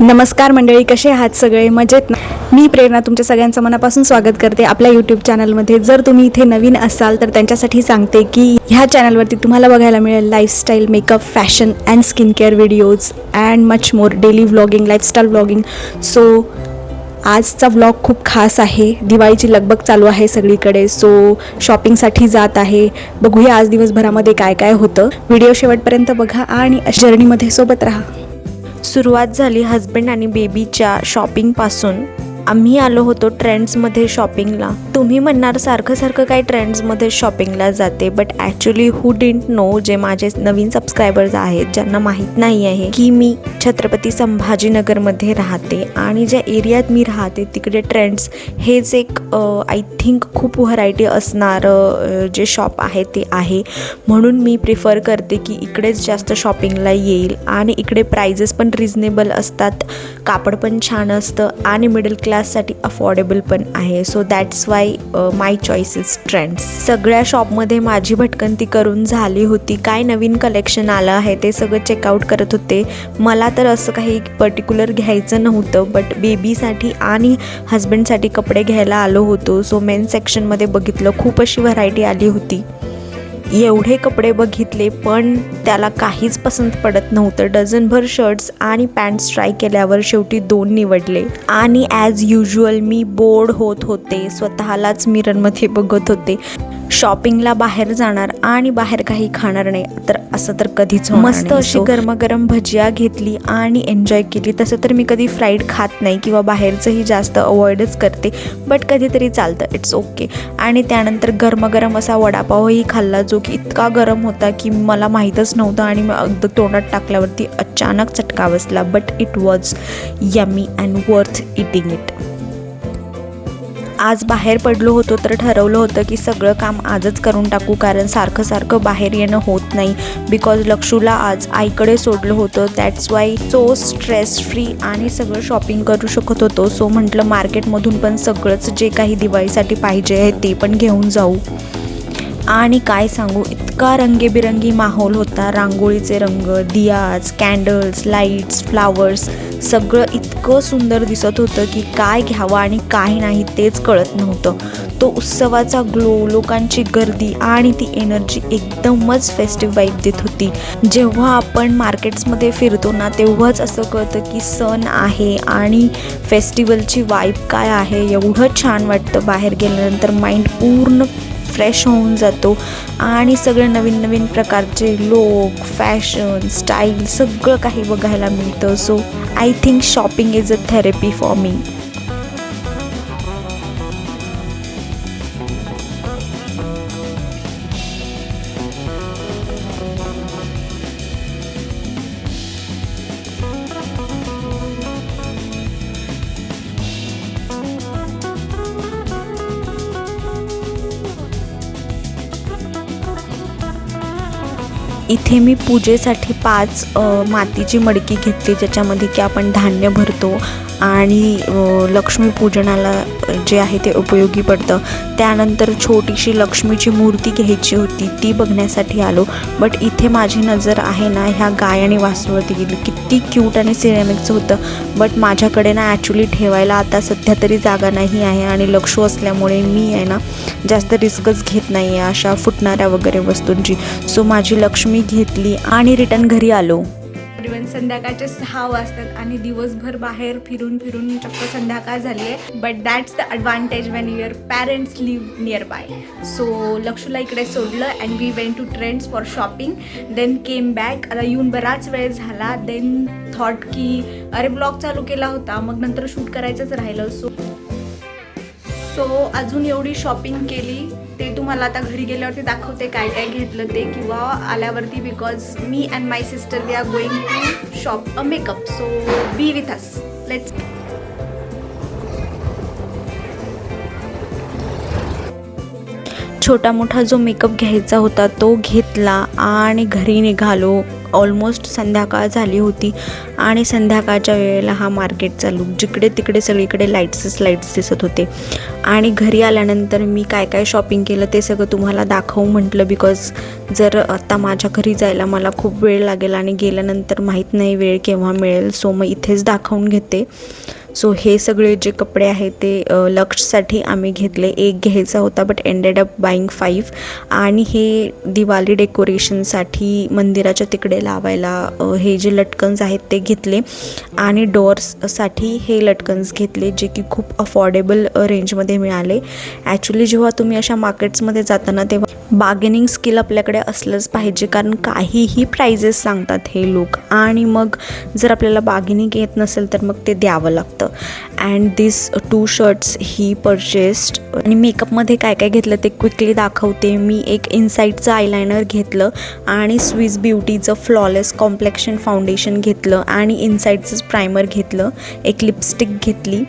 नमस्कार मंडळी कसे आहात सगळे? मजेत ना? मी प्रेरणा तुमच्या सगळ्यांचं मनापासून स्वागत करते आपल्या यूट्यूब चॅनलमध्ये जर तुम्ही इथे नवीन असाल तर त्यांच्यासाठी सांगते की ह्या चॅनलवरती तुम्हाला बघायला मिळेल lifestyle makeup fashion and skin care videos and much more daily vlogging lifestyle vlogging so आजचा व्लॉग खूप खास आहे. दिवाळीची लगबग चालू आहे सगळीकडे सो शॉपिंगसाठी जात आहे. बघूया आज दिवसभरामध्ये काय काय होतं. व्हिडिओ शेवटपर्यंत बघा आणि जर्नीमध्ये सोबत राहा. सुरुवात झाली हजबंड आणि बेबीच्या शॉपिंगपासून आम्ही आलो होतो ट्रेंड्समध्ये शॉपिंगला. तुम्ही म्हणणार सारखं सारखं काय ट्रेंड्समध्ये शॉपिंगला जाते but actually who didn't know जे माझे नवीन सबस्क्रायबर्स आहेत ज्यांना माहीत नाही आहे की मी छत्रपती संभाजीनगरमध्ये राहते आणि ज्या एरियात मी राहते तिकडे ट्रेंड्स हेच एक आय थिंक खूप व्हरायटी असणारं जे शॉप आहे ते आहे. म्हणून मी प्रिफर करते की इकडेच जास्त शॉपिंगला येईल आणि इकडे प्राइजेस पण रिझनेबल असतात. कापड पण छान असतं आणि मिडल क्लाससाठी अफोर्डेबल पण आहे. So that's why my choices Trends सगळ्या शॉपमध्ये माझी भटकंती करून झाली होती. काय नवीन कलेक्शन आलं आहे ते सगळं चेकआउट करत होते. मला तर असं काही पर्टिक्युलर घ्यायचं नव्हतं बट बेबीसाठी आणि हस्बंडसाठी कपडे घ्यायला आलो होतो. सो मेन सेक्शनमध्ये बघितलं खूप अशी व्हरायटी आली होती. एवढे कपडे बघितले पण त्याला काहीच पसंत पडत नव्हतं. डझनभर शर्ट्स आणि पॅन्ट्स ट्राय केल्यावर शेवटी दोन निवडले. आणि ॲज युजुअल मी बोर्ड होत होते. स्वतःलाच मिररमध्ये बघत होते. शॉपिंगला बाहेर जाणार आणि बाहेर काही खाणार नाही तर असं तर कधीच मस्त अशी गरमागरम भजिया घेतली आणि एन्जॉय केली. तसं तर मी कधी फ्राईड खात नाही किंवा बाहेरचंही जास्त अवॉइडच करते बट कधीतरी चालतं. इट्स ओके आणि त्यानंतर गरमागरम असा वडापावही खाल्ला जो की इतका गरम होता की मला माहीतच नव्हतं आणि मग अगदी तोंडात टाकल्यावरती अचानक चटका बसला but it was yummy and worth eating it आज बाहेर पडलो होतो तर ठरवलं होतं की सगळं काम आजच करून टाकू कारण सारखं सारखं बाहेर येणं होत नाही. बिकॉज लक्षूला आज आईकडे सोडलं होतं. That's why so stress free आणि सगळं शॉपिंग करू शकत होतो. सो म्हटलं मार्केटमधून पण सगळंच जे काही दिवाळीसाठी पाहिजे आहे ते पण घेऊन जाऊ. आणि काय सांगू इतका रंगेबिरंगी माहोल होता. रांगोळीचे रंग दियाज कॅन्डल्स लाईट्स फ्लावर्स सगळं इतकं सुंदर दिसत होतं की काय घ्यावं आणि काय नाही तेच कळत नव्हतं. तो उत्सवाचा ग्लो लोकांची गर्दी आणि ती एनर्जी एकदमच फेस्टिव्ह वाईब देत होती. जेव्हा आपण मार्केट्समध्ये फिरतो ना तेव्हाच असं कळतं की सण आहे आणि फेस्टिवलची वाईब काय आहे. एवढं छान वाटतं बाहेर गेल्यानंतर माइंड पूर्ण फ्रेश होऊन जातो. आणि सगळे नवीन नवीन प्रकारचे लोक फॅशन स्टाईल सगळं काही बघायला मिळतं. So I think shopping is a therapy for me इथे मी पूजेसाठी पाच मातीची मडकी घेतली ज्याच्यामध्ये की आपण धान्य भरतो आणि लक्ष्मीपूजनाला जे आहे ते उपयोगी पडतं. त्यानंतर छोटीशी लक्ष्मीची मूर्ती घ्यायची होती ती बघण्यासाठी आलो. बट इथे माझी नजर आहे ना ह्या गाय आणि वासरूवरती गेली. किती क्यूट आणि सिरेमिकचं होतं. बट माझ्याकडे ना ॲक्च्युली ठेवायला आता सध्या तरी जागा नाही आहे आणि लक्ष असल्यामुळे मी आहे ना जास्त रिस्कच घेत नाही आहे अशा फुटणाऱ्या वगैरे वस्तूंची. सो माझी लक्ष्मी घेतली आणि रिटर्न घरी आलो. इवन संध्याकाळचे सहा वाजतात आणि दिवसभर बाहेर फिरून फिरून चक्क संध्याकाळ झाली आहे but that's the advantage when your parents live near by so लक्षूला इकडे सोडलं and we went to Trends for shopping then came back आता येऊन बराच वेळ झाला. देन थॉट की अरे ब्लॉग चालू केला होता. मग नंतर शूट करायचंच राहिलं. सो सो अजून एवढी शॉपिंग केली. ते तुम्हाला आता घरी गेल्यावरती दाखवते काय काय घेतलं ते किंवा आल्यावरती because me and my sister we are going to shop a makeup so be with us let's छोटा मोठा जो मेकअप घ्यायचा होता तो घेतला आणि घरी निघालो. ऑलमोस्ट संध्याकाळ झाली होती आणि संध्याकाळच्या वेळेला हा मार्केटचा लुक जिकडे तिकडे सगळीकडे लाईट्सच लाईट्स दिसत होते. आणि घरी आल्यानंतर मी काय काय शॉपिंग केलं ते सगळं तुम्हाला दाखवू म्हटलं बिकॉज जर आता माझ्या घरी जायला मला खूप वेळ लागेल आणि गेल्यानंतर माहीत नाही वेळ केव्हा मिळेल सो मग इथेच दाखवून घेते. सो हे सगळे जे कपडे आहेत ते लक्षसाठी आम्ही घेतले. एक घ्यायचा होता but ended up buying five आणि हे दिवाळी डेकोरेशनसाठी मंदिराच्या तिकडे लावायला हे जे लटकन्स आहेत ते घेतले. आणि डोअर्ससाठी हे लटकन्स घेतले जे की खूप अफोर्डेबल रेंजमध्ये मिळाले. ॲक्च्युली जेव्हा तुम्ही अशा मार्केट्समध्ये जाताना तेव्हा बार्गेनिंग स्किल आपल्याकडे असलंच पाहिजे कारण काहीही प्राइजेस सांगतात हे लोक. आणि मग जर आपल्याला बार्गेनिंग येत नसेल तर मग ते द्यावं लागतं. And this two shirts he purchased आणि मेकअपमध्ये काय काय घेतलं ते क्विकली दाखवते. मी एक इनसाईडचं आयलायनर घेतलं आणि स्विस ब्युटीचं फ्लॉलेस कॉम्प्लेक्शन फाउंडेशन घेतलं आणि इनसाईडचंच प्रायमर घेतलं. एक लिपस्टिक घेतली.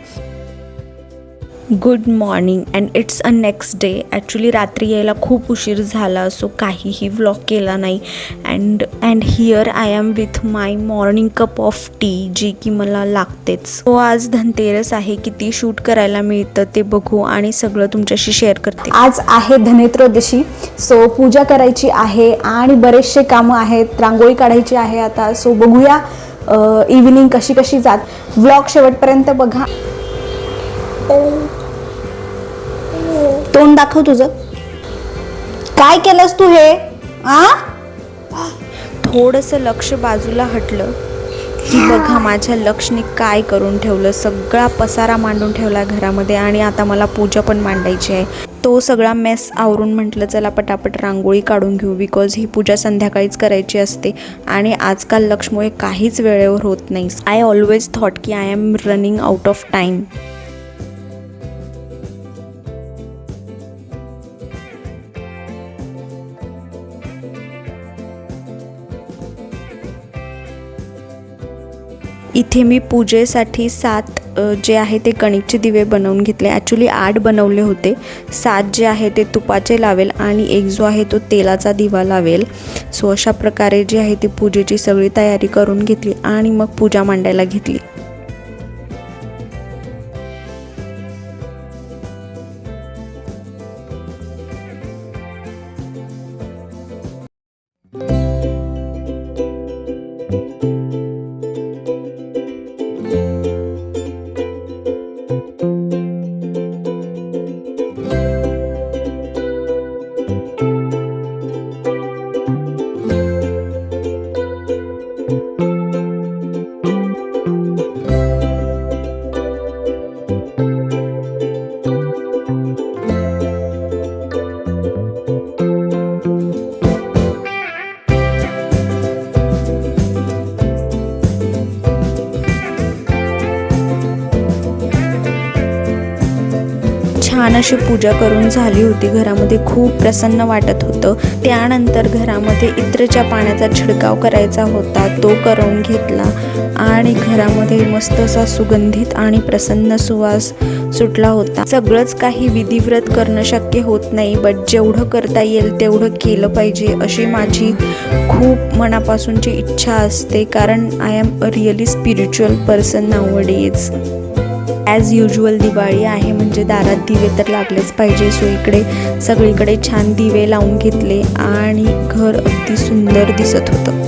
Good morning and it's a next day. Actually रात्री यायला खूप उशीर झाला सो काहीही व्लॉग केला नाही. And and here I am with my morning cup of tea जी की मला लागतेच. सो आज धनतेरस आहे किती शूट करायला मिळतं ते बघू आणि सगळं तुमच्याशी शेअर करते. आज आहे धनेत्रयोदशी सो पूजा करायची आहे आणि बरेचसे कामं आहेत रांगोळी काढायची आहे आता. सो बघूया इव्हिनिंग कशी कशी जात. व्लॉग शेवटपर्यंत बघा. तोंड दाखव तुझं. काय केलंस तू हे? आ? थोडंसं लक्ष बाजूला हटलं की बघा माझ्या लक्षने काय करून ठेवलं. सगळा पसारा मांडून ठेवला घरामध्ये आणि आता मला पूजा पण मांडायची आहे. तो सगळा मेस आवरून म्हटलं चला पटापट रांगोळी काढून घेऊ बिकॉज ही पूजा संध्याकाळीच करायची असते आणि आजकाल लक्षमुळे काहीच वेळेवर होत नाही आय ऑलवेज थॉट की I am running out of time इथे मी पूजेसाठी सात जे आहे ते कणिकचे दिवे बनवून घेतले. ॲक्च्युली आठ बनवले होते. सात जे आहे ते तुपाचे लावेल आणि एक जो आहे तो तेलाचा दिवा लावेल. सो अशा प्रकारे जी आहे ती पूजेची सगळी तयारी करून घेतली आणि मग पूजा मांडायला घेतली. छान अशी पूजा करून झाली होती. घरामध्ये खूप प्रसन्न वाटत होतं. त्यानंतर घरामध्ये इत्रच्या पाण्याचा छिडकाव करायचा होता. तो करून घेतला आणि घरामध्ये मस्त असा सुगंधित आणि प्रसन्न सुवास सुटला होता. सगळंच काही विधिव्रत करणं शक्य होत नाही बट जेवढं करता येईल तेवढं केलं पाहिजे अशी माझी खूप मनापासूनची इच्छा असते. कारण I am a really spiritual person nowadays as usual Diwali आहे म्हणजे दारात दिवे तर लागलेच पाहिजे. सो इकडे सगळीकडे छान दिवे लावून घेतले आणि घर अगदी सुंदर दिसत होतं.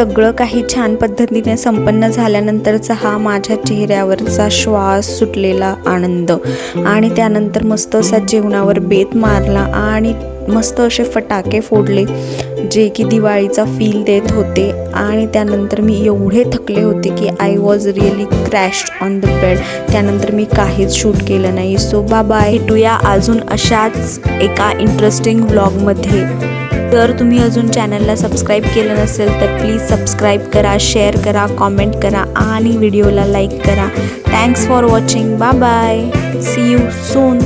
सगळं काही छान पद्धतीने संपन्न झाल्यानंतरचा हा माझ्या चेहऱ्यावरचा श्वास सुटलेला आनंद. आणि त्यानंतर मस्त असा जेवणावर बेत मारला आणि मस्त असे फटाके फोडले जे की दिवाळीचा फील देत होते. आणि त्यानंतर मी एवढे थकले होते की I was really crash on the bed त्यानंतर मी काहीच शूट केलं नाही. सो बाय भेटूया अजून अशाच एका इंटरेस्टिंग व्लॉगमध्ये जर तुम्ही अजून चॅनलला सबस्क्राईब केलं नसेल तर प्लीज सबस्क्राईब करा शेअर करा कॉमेंट करा आणि व्हिडिओला लाईक करा. Thanks for watching bye bye see you soon